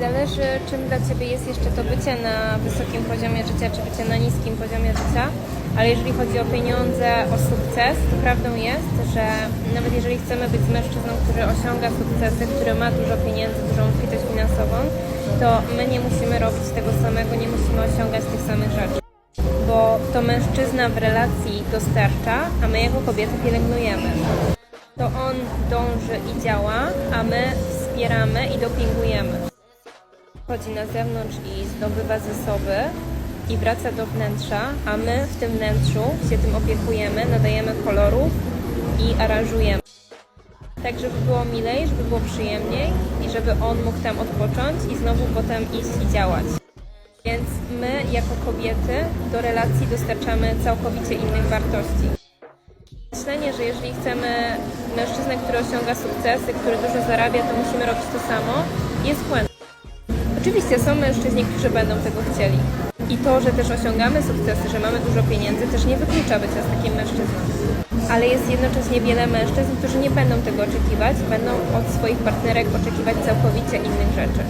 Zależy, czym dla Ciebie jest jeszcze to bycie na wysokim poziomie życia, czy bycie na niskim poziomie życia. Ale jeżeli chodzi o pieniądze, o sukces, to prawdą jest, że nawet jeżeli chcemy być mężczyzną, który osiąga sukcesy, który ma dużo pieniędzy, dużą obfitość finansową, to my nie musimy robić tego samego, nie musimy osiągać tych samych rzeczy. Bo to mężczyzna w relacji dostarcza, a my jako kobiety pielęgnujemy. To on dąży i działa, a my wspieramy i dopingujemy chodzi na zewnątrz i zdobywa zasoby i wraca do wnętrza, a my w tym wnętrzu się tym opiekujemy, nadajemy kolorów i aranżujemy. Tak, żeby było milej, żeby było przyjemniej i żeby on mógł tam odpocząć i znowu potem iść i działać. Więc my, jako kobiety, do relacji dostarczamy całkowicie innych wartości. Myślenie, że jeżeli chcemy mężczyznę, który osiąga sukcesy, który dużo zarabia, to musimy robić to samo, jest błędem. Oczywiście są mężczyźni, którzy będą tego chcieli. I to, że też osiągamy sukcesy, że mamy dużo pieniędzy, też nie wyklucza bycia z takim mężczyzną. Ale jest jednocześnie wiele mężczyzn, którzy nie będą tego oczekiwać, będą od swoich partnerek oczekiwać całkowicie innych rzeczy.